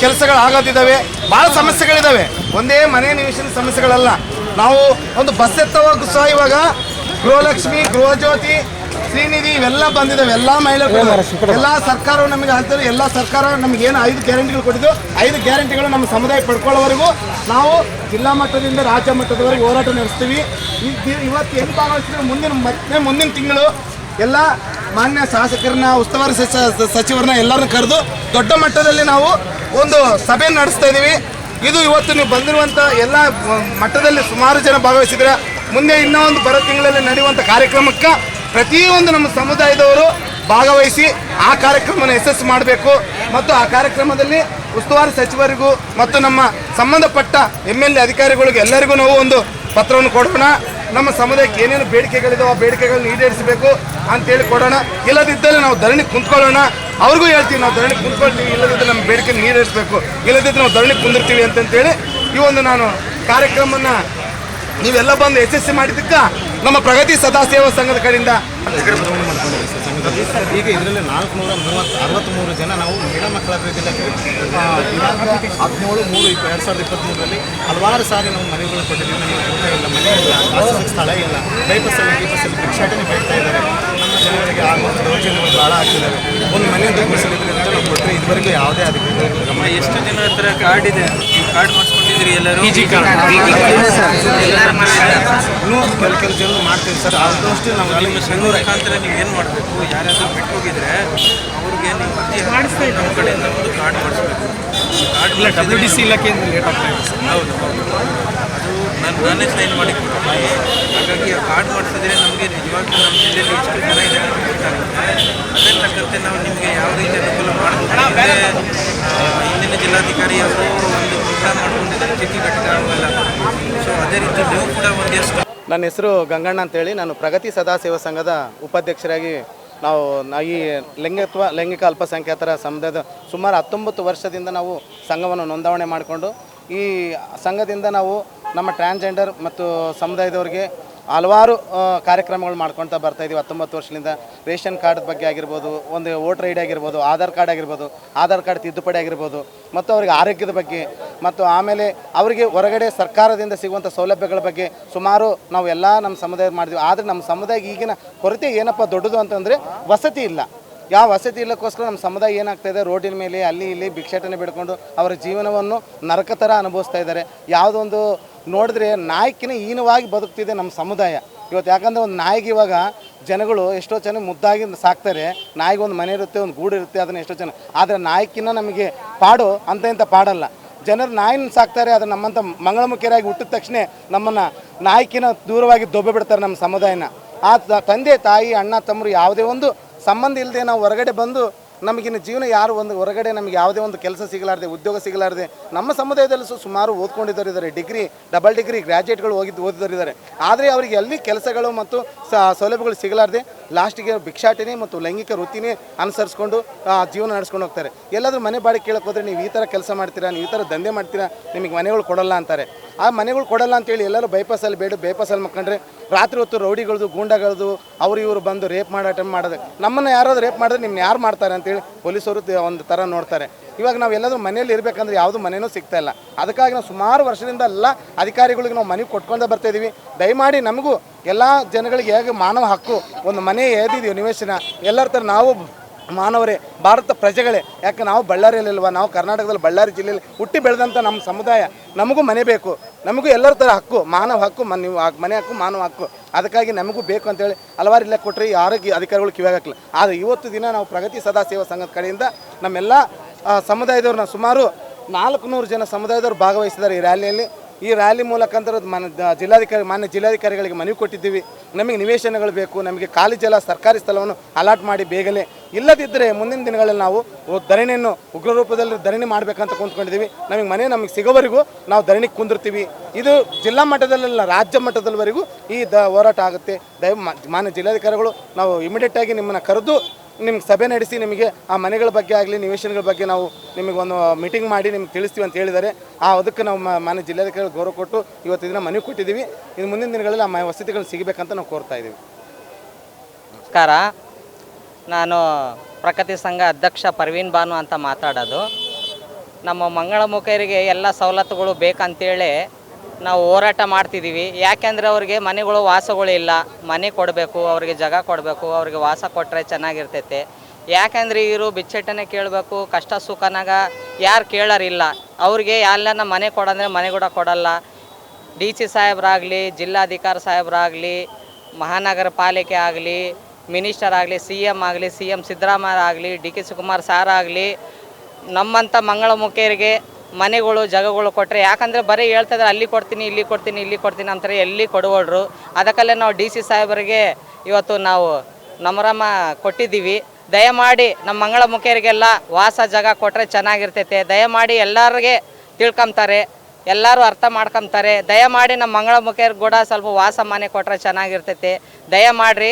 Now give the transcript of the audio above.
ಕೆಲಸಗಳು ಆಗೋದಿದ್ದಾವೆ ಭಾಳ ಸಮಸ್ಯೆಗಳಿದ್ದಾವೆ. ಒಂದೇ ಮನೆ ನಿವೇಶನ ಸಮಸ್ಯೆಗಳಲ್ಲ. ನಾವು ಒಂದು ಬಸ್ ಎತ್ತವಾಗ ಸಹ ಇವಾಗ ಗೃಹಲಕ್ಷ್ಮಿ ಗೃಹಜ್ಯೋತಿ ಶ್ರೀನಿಧಿ ಇವೆಲ್ಲ ಬಂದಿದ್ದಾವೆ. ಎಲ್ಲ ಮಹಿಳೆಯರು ಎಲ್ಲ ಸರ್ಕಾರವು ನಮಗೆ ಹಾಕ್ತಾರೆ ಎಲ್ಲ ಸರ್ಕಾರ ನಮಗೆ ಏನು ಐದು ಗ್ಯಾರಂಟಿಗಳು ಕೊಟ್ಟಿದ್ದು ಐದು ಗ್ಯಾರಂಟಿಗಳು ನಮ್ಮ ಸಮುದಾಯ ಪಡ್ಕೊಳ್ಳೋವರೆಗೂ ನಾವು ಜಿಲ್ಲಾ ಮಟ್ಟದಿಂದ ರಾಜ್ಯ ಮಟ್ಟದವರೆಗೆ ಹೋರಾಟ ನಡೆಸ್ತೀವಿ. ಇವತ್ತು ಏನು ಭಾಗವಹಿಸಿದ್ರೆ ಮುಂದಿನ ಮತ್ತೆ ಮುಂದಿನ ತಿಂಗಳು ಎಲ್ಲ ಮಾನ್ಯ ಶಾಸಕರನ್ನ, ಉಸ್ತುವಾರಿ ಸಚ- ಸಚಿವರನ್ನ ಎಲ್ಲರನ್ನು ಕರೆದು ದೊಡ್ಡ ಮಟ್ಟದಲ್ಲಿ ನಾವು ಒಂದು ಸಭೆ ನಡೆಸ್ತಾ ಇದ್ದೀವಿ ಇದು ಇವತ್ತು ನೀವು ಬಂದಿರುವಂಥ ಎಲ್ಲ ಮಟ್ಟದಲ್ಲಿ ಸುಮಾರು ಜನ ಭಾಗವಹಿಸಿದ್ರೆ ಮುಂದೆ ಇನ್ನೂ ಒಂದು ಬರೋ ತಿಂಗಳಲ್ಲಿ ನಡೆಯುವಂಥ ಕಾರ್ಯಕ್ರಮಕ್ಕೆ ಪ್ರತಿಯೊಂದು ನಮ್ಮ ಸಮುದಾಯದವರು ಭಾಗವಹಿಸಿ ಆ ಕಾರ್ಯಕ್ರಮವನ್ನು ಯಶಸ್ಸು ಮಾಡಬೇಕು. ಮತ್ತು ಆ ಕಾರ್ಯಕ್ರಮದಲ್ಲಿ ಉಸ್ತುವಾರಿ ಸಚಿವರಿಗೂ ಮತ್ತು ನಮ್ಮ ಸಂಬಂಧಪಟ್ಟ ಎಂ ಎಲ್ ಎ ಅಧಿಕಾರಿಗಳಿಗೆ ಎಲ್ಲರಿಗೂ ನಾವು ಒಂದು ಪತ್ರವನ್ನು ಕೊಡೋಣ. ನಮ್ಮ ಸಮುದಾಯಕ್ಕೆ ಏನೇನು ಬೇಡಿಕೆಗಳಿದಾವೆ ಆ ಬೇಡಿಕೆಗಳನ್ನ ಈಡೇರಿಸಬೇಕು ಅಂತೇಳಿ ಕೊಡೋಣ. ಇಲ್ಲದಿದ್ದಲ್ಲಿ ನಾವು ಧರಣಿ ಕುಂತ್ಕೊಳ್ಳೋಣ. ಅವ್ರಿಗೂ ಹೇಳ್ತೀವಿ, ನಾವು ಧರಣಿ ಕುಂತ್ಕೊಳ್ತೀವಿ ಇಲ್ಲದಿದ್ದರೆ ನಮ್ಮ ಬೇಡಿಕೆ ಈಡೇರಿಸಬೇಕು ಇಲ್ಲದಿದ್ದರೆ ನಾವು ಧರಣಿ ಕುಂದಿರ್ತೀವಿ ಅಂತಂತೇಳಿ ಈ ಒಂದು ನಾನು ಕಾರ್ಯಕ್ರಮನ ನೀವೆಲ್ಲ ಬಂದು ಯಶಸ್ವಿ ಮಾಡಿದ್ದಕ್ಕ ನಮ್ಮ ಪ್ರಗತಿ ಸದಾ ಸೇವಾ ಸಂಘದ ಕಡೆಯಿಂದ. ಈಗ ಇದರಲ್ಲಿ ನಾಲ್ಕುನೂರ ಮೂವತ್ತು ಅರವತ್ತ್ಮೂರು ಜನ ನಾವು ಮಹಿಳಾ ಮಕ್ಕಳ ಅಭಿವೃದ್ಧಿ ಇಲಾಖೆ ಹದಿನೇಳು, ಮೂರು ಎರಡು ಸಾವಿರದ ಇಪ್ಪತ್ತ್ಮೂರರಲ್ಲಿ ಹಲವಾರು ಸಾರಿ ನಾವು ಮನೆಗಳು ಕೊಟ್ಟಿದ್ದೀವಿ. ನಮಗೆ ಊಟ ಇಲ್ಲ ಮನೆ ಇಲ್ಲ ಸ್ಥಳ ಇಲ್ಲ ಬೈಪಸ್ಸಲ್ಲಿ ಬೈಪಸ್ಸಲ್ಲಿ ಭಿಕ್ಷಾಟನೆ ಬೇಡ್ತಾ ಇದ್ದಾರೆ. ನಮ್ಮ ಜನರಿಗೆ ಆಗುವಂಥ ದೌರ್ಜನ್ಯಗಳು ಭಾಳ ಆಗ್ತಿದ್ದಾವೆ ಒಂದು ಮನೆ ದುರ್ಬಲಿಸಿದ್ರೆ ಅಂತ ನಾವು ಕೊಟ್ಟರೆ ಇದುವರೆಗೂ ಯಾವುದೇ ಅದಕ್ಕೆ ಗಮನ ಎಷ್ಟು ದಿನ ಹತ್ರ ಕಾರ್ಡ್ ಇದೆ? ನೀವು ಕಾರ್ಡ್ ಮಾಡಿಸ್ಕೊಂಡಿದ್ರಿ ಎಲ್ಲರೂ? ಇನ್ನೂ ಕೆಲ ಕೆಲ ಜನರು ಮಾಡ್ತೀವಿ ಸರ್. ಆದಷ್ಟು ನಾವು ಅಲ್ಲಿ ಸಂಘ ಮುಖಾಂತರ ನೀವು ಏನು ಮಾಡಬೇಕು? ಯಾರಾದರೂ ಬಿಟ್ಟು ಹೋಗಿದ್ರೆ ಅವ್ರಿಗೆ ನೀವು ಅರ್ಜಿ ಹಾಕಿ ನಮ್ಮ ಕಡೆಯಿಂದ ಒಂದು ಕಾರ್ಡ್ ಮಾಡಿಸ್ಬೇಕು. ಕಾರ್ಡ್ ಡಬ್ಲ್ಯೂ ಡಿ ಸಿ ಇಲಾಖೆಯಿಂದ ಲೇಟ್ ಆಗ್ತಾ ಇದೆ ಹೌದು ಹೌದು. ಅದು ನಾನು ನಾನೇ ಸೈನ್ ಮಾಡಿ ಕೊಡ್ತೀನಿ ಕಾರ್ಡ್ ಮಾಡಿಸಿದ್ರೆ ನಮಗೆ ನಿಜವಾಗ್ಲೂ ನಮ್ಮ ಜಿಲ್ಲೆಯಲ್ಲಿ ಎಷ್ಟು ಜನ ಇದೆ ಅದೇ ತಕ್ಕಂತೆ ನಾವು ನಿಮಗೆ ಯಾವ ರೀತಿ ಅನುಕೂಲ ಮಾಡ್ತೀವಿ ಹಿಂದಿನ ಜಿಲ್ಲಾಧಿಕಾರಿ ಅವರು ಒಂದು ಮಾಡ್ಕೊಂಡಿದ್ದಾರೆ ಚಿಟ್ಟಿ ಕಟ್ಟಿದ ಅವೆಲ್ಲ ಸೊ ಅದೇ ರೀತಿ ನೀವು ಕೂಡ ಒಂದೆಷ್ಟು ನನ್ನ ಹೆಸರು ಗಂಗಣ್ಣ ಅಂತೇಳಿ. ನಾನು ಪ್ರಗತಿ ಸದಾಸೇವಾ ಸಂಘದ ಉಪಾಧ್ಯಕ್ಷರಾಗಿ ನಾವು ಈ ಲಿಂಗತ್ವ, ಲೈಂಗಿಕ ಅಲ್ಪಸಂಖ್ಯಾತರ ಸಮುದಾಯದ ಸುಮಾರು ಹತ್ತೊಂಬತ್ತು ವರ್ಷದಿಂದ ನಾವು ಸಂಘವನ್ನು ನೋಂದಾವಣೆ ಮಾಡಿಕೊಂಡು, ಈ ಸಂಘದಿಂದ ನಾವು ನಮ್ಮ ಟ್ರಾನ್ಸ್ಜೆಂಡರ್ ಮತ್ತು ಸಮುದಾಯದವರಿಗೆ ಹಲವಾರು ಕಾರ್ಯಕ್ರಮಗಳು ಮಾಡ್ಕೊಳ್ತಾ ಬರ್ತಾ ಇದೀವಿ. ಹತ್ತೊಂಬತ್ತು ವರ್ಷದಿಂದ ರೇಷನ್ ಕಾರ್ಡ್ ಬಗ್ಗೆ ಆಗಿರ್ಬೋದು, ಒಂದು ವೋಟರ್ ಐ ಡಿ ಆಗಿರ್ಬೋದು, ಆಧಾರ್ ಕಾರ್ಡ್ ಆಗಿರ್ಬೋದು, ಆಧಾರ್ ಕಾರ್ಡ್ ತಿದ್ದುಪಡಿ ಆಗಿರ್ಬೋದು, ಮತ್ತು ಅವರಿಗೆ ಆರೋಗ್ಯದ ಬಗ್ಗೆ, ಮತ್ತು ಆಮೇಲೆ ಅವರಿಗೆ ಹೊರಗಡೆ ಸರ್ಕಾರದಿಂದ ಸಿಗುವಂಥ ಸೌಲಭ್ಯಗಳ ಬಗ್ಗೆ ಸುಮಾರು ನಾವು ಎಲ್ಲ ನಮ್ಮ ಸಮುದಾಯ ಮಾಡಿದ್ವಿ. ಆದರೆ ನಮ್ಮ ಸಮುದಾಯ ಈಗಿನ ಕೊರತೆ ಏನಪ್ಪ ದೊಡ್ಡದು ಅಂತಂದರೆ ವಸತಿ ಇಲ್ಲ. ಯಾವ ವಸತಿ ಇಲ್ಲಕ್ಕೋಸ್ಕರ ನಮ್ಮ ಸಮುದಾಯ ಏನಾಗ್ತಾ ಇದೆ? ರೋಡಿನ ಮೇಲೆ, ಅಲ್ಲಿ ಇಲ್ಲಿ ಭಿಕ್ಷಾಟನೆ ಬಿಡ್ಕೊಂಡು ಅವರ ಜೀವನವನ್ನು ನರಕ ಥರ ಅನುಭವಿಸ್ತಾ ಇದ್ದಾರೆ. ಯಾವುದೊಂದು ನೋಡಿದ್ರೆ ನಾಯಕಿನ ಹೀನವಾಗಿ ಬದುಕ್ತಿದೆ ನಮ್ಮ ಸಮುದಾಯ. ಇವತ್ತು ಯಾಕಂದರೆ ಒಂದು ನಾಯಿಗೆ ಇವಾಗ ಜನಗಳು ಎಷ್ಟೋ ಜನ ಮುದ್ದಾಗಿ ಸಾಕ್ತಾರೆ. ನಾಯಿಗೆ ಒಂದು ಮನೆ ಇರುತ್ತೆ, ಒಂದು ಗೂಡು ಇರುತ್ತೆ, ಅದನ್ನು ಎಷ್ಟೋ ಜನ. ಆದರೆ ನಾಯಕಿನ ನಮಗೆ ಪಾಡು ಅಂತ ಇಂಥ ಪಾಡಲ್ಲ. ಜನರು ನಾಯಿನ ಸಾಕ್ತಾರೆ ಅದು ನಮ್ಮಂಥ ಮಂಗಳಮುಖಿಯರಾಗಿ ಹುಟ್ಟಿದ ತಕ್ಷಣ ನಮ್ಮನ್ನು ನಾಯಕಿನ ದೂರವಾಗಿ ದೊಬ್ಬೆ ಬಿಡ್ತಾರೆ ನಮ್ಮ ಸಮುದಾಯನ. ಆ ತಂದೆ, ತಾಯಿ, ಅಣ್ಣ, ತಮ್ಮರು ಯಾವುದೇ ಒಂದು ಸಂಬಂಧ ಇಲ್ಲದೆ ನಾವು ಹೊರಗಡೆ ಬಂದು ನಮಗಿನ್ನು ಜೀವನ ಯಾರು ಒಂದು ಹೊರಗಡೆ ನಮಗೆ ಯಾವುದೇ ಒಂದು ಕೆಲಸ ಸಿಗಲಾರ್ದೆ, ಉದ್ಯೋಗ ಸಿಗಲಾರ್ದೆ, ನಮ್ಮ ಸಮುದಾಯದಲ್ಲಿ ಸುಮಾರು ಓದ್ಕೊಂಡಿದ್ದವರು ಇದ್ದಾರೆ. ಡಿಗ್ರಿ ಡಬಲ್ ಡಿಗ್ರಿ ಗ್ರ್ಯಾಜುಯೇಟ್ಗಳು ಹೋಗಿದ್ದು ಇದ್ದಾರೆ. ಆದರೆ ಅವರಿಗೆ ಎಲ್ಲಿ ಕೆಲಸಗಳು ಮತ್ತು ಸೌಲಭ್ಯಗಳು ಸಿಗಲಾರ್ದೆ ಲಾಸ್ಟಿಗೆ ಭಿಕ್ಷಾಟನೆ ಮತ್ತು ಲೈಂಗಿಕ ವೃತ್ತಿನೇ ಅನುಸರಿಸ್ಕೊಂಡು ಜೀವನ ನಡೆಸ್ಕೊಂಡು ಹೋಗ್ತಾರೆ. ಎಲ್ಲಾದರೂ ಮನೆ ಬಾಡಿಗೆ ಕೇಳಕ್ಕೆ ಹೋದರೆ ನೀವು ಈ ಥರ ಕೆಲಸ ಮಾಡ್ತೀರಾ, ನೀವು ಈ ಥರ ದಂಧೆ ಮಾಡ್ತೀರಾ, ನಿಮಗೆ ಮನೆಗಳು ಕೊಡಲ್ಲ ಅಂತಾರೆ. ಆ ಮನೆಗಳು ಕೊಡಲ್ಲ ಅಂತೇಳಿ ಎಲ್ಲರೂ ಬೈಪಾಸಲ್ಲಿ ಬೇಡ ಬೈಪಾಸಲ್ಲಿ ಮಕ್ಕಂಡ್ರೆ ರಾತ್ರಿ ಹೊತ್ತು ರೌಡಿಗಳದು, ಗೂಂಡಾಗಳದು, ಅವ್ರು ಇವರು ಬಂದು ರೇಪ್ ಮಾಡೋ ಅಟೆಂಪ್ ಮಾಡೋದು. ನಮ್ಮನ್ನು ಯಾರಾದ್ರು ರೇಪ್ ಮಾಡಿದ್ರೆ ನಿಮ್ನ ಯಾರು ಮಾಡ್ತಾರೆ ಅಂತೇಳಿ ಪೊಲೀಸರು ಒಂದು ಥರ ನೋಡ್ತಾರೆ. ಇವಾಗ ನಾವು ಎಲ್ಲಾದರೂ ಮನೇಲಿ ಇರಬೇಕಂದ್ರೆ ಯಾವುದು ಮನೆಯೂ ಸಿಗ್ತಾ ಇಲ್ಲ. ಅದಕ್ಕಾಗಿ ನಾವು ಸುಮಾರು ವರ್ಷದಿಂದ ಎಲ್ಲ ಅಧಿಕಾರಿಗಳಿಗೆ ನಾವು ಮನೆಗೆ ಕೊಟ್ಕೊಂಡೇ ಬರ್ತಾ ಇದೀವಿ. ದಯಮಾಡಿ ನಮಗೂ ಎಲ್ಲ ಜನಗಳಿಗೆ ಹೇಗೆ ಮಾನವ ಹಕ್ಕು, ಒಂದು ಮನೆ ಏದಿದೀವಿ ನಿವೇಶನ ಎಲ್ಲರ ಥರ ನಾವು ಮಾನವರೇ, ಭಾರತ ಪ್ರಜೆಗಳೇ, ಯಾಕೆ ನಾವು ಬಳ್ಳಾರಿಯಲ್ಲಿಲ್ವ ನಾವು ಕರ್ನಾಟಕದಲ್ಲಿ ಬಳ್ಳಾರಿ ಜಿಲ್ಲೆಯಲ್ಲಿ ಹುಟ್ಟಿ ಬೆಳೆದಂಥ ನಮ್ಮ ಸಮುದಾಯ, ನಮಗೂ ಮನೆ ಬೇಕು, ನಮಗೂ ಎಲ್ಲರ ಥರ ಹಕ್ಕು, ಮಾನವ ಹಕ್ಕು ಮನ್ ನೀವು ಮನೆ ಹಕ್ಕು, ಮಾನವ ಹಕ್ಕು, ಅದಕ್ಕಾಗಿ ನಮಗೂ ಬೇಕು ಅಂತೇಳಿ ಹಲವಾರು ಇಲ್ಲ ಕೊಟ್ಟರೆ ಆರೋಗ್ಯ ಅಧಿಕಾರಿಗಳು ಕಿವಿಯಾಗಕ್ಕಿಲ್ಲ ಆದರೆ ಇವತ್ತು ದಿನ ನಾವು ಪ್ರಗತಿ ಸದಾ ಸೇವಾ ಸಂಘದ ಕಡೆಯಿಂದ ನಮ್ಮೆಲ್ಲ ಸಮುದಾಯದವ್ರನ್ನ ಸುಮಾರು ನಾಲ್ಕುನೂರು ಜನ ಸಮುದಾಯದವರು ಭಾಗವಹಿಸಿದ್ದಾರೆ ಈ ರ್ಯಾಲಿಯಲ್ಲಿ ಈ ರ್ಯಾಲಿ ಮೂಲಕ ದ- ಜಿಲ್ಲಾಧಿಕಾರಿ, ಮಾನ್ಯ ಜಿಲ್ಲಾಧಿಕಾರಿಗಳಿಗೆ ಮನವಿ ಕೊಟ್ಟಿದ್ದೀವಿ. ನಮಗೆ ನಿವೇಶನಗಳು ಬೇಕು, ನಮಗೆ ಖಾಲಿ ಜಲ, ಸರ್ಕಾರಿ ಸ್ಥಳವನ್ನು ಅಲಾಟ್ ಮಾಡಿ ಬೇಗನೆ. ಇಲ್ಲದಿದ್ದರೆ ಮುಂದಿನ ದಿನಗಳಲ್ಲಿ ನಾವು ಧರಣಿಯನ್ನು ಉಗ್ರ ರೂಪದಲ್ಲಿ ಧರಣಿ ಮಾಡಬೇಕಂತ ಕುಂತ್ಕೊಂಡಿದ್ದೀವಿ. ನಮಗೆ ಮನೆ ನಮಗೆ ಸಿಗೋವರೆಗೂ ನಾವು ಧರಣಿಗೆ ಕುಂದಿರ್ತೀವಿ. ಇದು ಜಿಲ್ಲಾ ಮಟ್ಟದಲ್ಲೆಲ್ಲ ರಾಜ್ಯ ಮಟ್ಟದವರೆಗೂ ಈ ದ, ಹೋರಾಟ ಆಗುತ್ತೆ. ದಯ ಮಾನ್ಯ ಜಿಲ್ಲಾಧಿಕಾರಿಗಳು, ನಾವು ಇಮಿಡಿಯೇಟ್ ಆಗಿ ನಿಮ್ಮನ್ನು ಕರೆದು ನಿಮ್ಗೆ ಸಭೆ ನಡೆಸಿ ನಿಮಗೆ ಆ ಮನೆಗಳ ಬಗ್ಗೆ ಆಗಲಿ, ನಿವೇಶನಗಳ ಬಗ್ಗೆ ನಾವು ನಿಮಗೆ ಒಂದು ಮೀಟಿಂಗ್ ಮಾಡಿ ನಿಮ್ಗೆ ತಿಳಿಸ್ತೀವಿ ಅಂತ ಹೇಳಿದ್ದಾರೆ. ಆ ಅದಕ್ಕೆ ನಾವು ಮನೆ ಜಿಲ್ಲಾಧಿಕಾರಿ ಗೌರವ ಕೊಟ್ಟು ಇವತ್ತು ದಿನ ಮನವಿ ಕೊಟ್ಟಿದ್ದೀವಿ. ಇನ್ನು ಮುಂದಿನ ದಿನಗಳಲ್ಲಿ ಆ ವಸತಿಗಳು ಸಿಗಬೇಕಂತ ನಾವು ಕೋರ್ತಾ ಇದ್ದೀವಿ. ನಮಸ್ಕಾರ. ನಾನು ಪ್ರಕೃತಿ ಸಂಘ ಅಧ್ಯಕ್ಷ ಪರ್ವೀನ್ ಬಾನು ಅಂತ ಮಾತಾಡೋದು. ನಮ್ಮ ಮಂಗಳಮುಖರಿಗೆ ಎಲ್ಲ ಸವಲತ್ತುಗಳು ಬೇಕಂತೇಳಿ ನಾವು ಹೋರಾಟ ಮಾಡ್ತಿದ್ದೀವಿ. ಯಾಕೆಂದರೆ ಅವ್ರಿಗೆ ಮನೆಗಳು ವಾಸಗಳಿಲ್ಲ ಮನೆ ಕೊಡಬೇಕು, ಅವ್ರಿಗೆ ಜಾಗ ಕೊಡಬೇಕು, ಅವ್ರಿಗೆ ವಾಸ ಕೊಟ್ಟರೆ ಚೆನ್ನಾಗಿರ್ತೈತೆ. ಯಾಕೆಂದರೆ ಇವರು ಬಿಚ್ಚಟ್ಟನೆ ಕೇಳಬೇಕು, ಕಷ್ಟ ಸುಖನಾಗ ಯಾರು ಕೇಳೋರಿಲ್ಲ. ಅವ್ರಿಗೆ ಎಲ್ಲನ ಮನೆ ಕೊಡಂದ್ರೆ ಮನೆ ಕೂಡ ಕೊಡಲ್ಲ. ಡಿ ಸಿ ಸಾಹೇಬ್ರಾಗಲಿ, ಜಿಲ್ಲಾಧಿಕಾರಿ ಸಾಹೇಬ್ರಾಗಲಿ, ಮಹಾನಗರ ಪಾಲಿಕೆ ಆಗಲಿ, ಮಿನಿಸ್ಟರ್ ಆಗಲಿ, ಸಿ ಎಂ ಆಗಲಿ, ಸಿ ಎಂ ಸಿದ್ದರಾಮಯ್ಯ ಆಗಲಿ, ಡಿ ಕೆ ಶಿವಕುಮಾರ್ ಸಾರ್ ಆಗಲಿ, ನಮ್ಮಂಥ ಮಂಗಳಮುಖಿಯರಿಗೆ ಮನೆಗಳು, ಜಾಗಗಳು ಕೊಟ್ಟರೆ ಯಾಕಂದರೆ ಬರೀ ಹೇಳ್ತಿದ್ರೆ, ಅಲ್ಲಿ ಕೊಡ್ತೀನಿ, ಇಲ್ಲಿ ಕೊಡ್ತೀನಿ ಇಲ್ಲಿ ಕೊಡ್ತೀನಿ ಅಂತಾರೆ, ಎಲ್ಲಿ ಕೊಡುವಳ್ರು ಅದಕ್ಕಲ್ಲೇ ನಾವು ಡಿ ಸಿ ಸಾಹೇಬರಿಗೆ ಇವತ್ತು ನಾವು ನಮರಮ್ಮ ಕೊಟ್ಟಿದ್ದೀವಿ. ದಯಮಾಡಿ ನಮ್ಮ ಮಂಗಳ ಮುಖಿಯರಿಗೆಲ್ಲ ವಾಸ ಜಾಗ ಕೊಟ್ಟರೆ ಚೆನ್ನಾಗಿರ್ತೈತೆ. ದಯಮಾಡಿ ಎಲ್ಲರಿಗೆ ತಿಳ್ಕೊಂತಾರೆ ಎಲ್ಲರೂ ಅರ್ಥ ಮಾಡ್ಕೊಂತಾರೆ ದಯಮಾಡಿ ನಮ್ಮ ಮಂಗಳ ಮುಖಿಯರಿಗೆ ಕೂಡ ಸ್ವಲ್ಪ ವಾಸ ಮನೆ ಕೊಟ್ಟರೆ ಚೆನ್ನಾಗಿರ್ತೈತೆ. ದಯಮಾಡ್ರಿ.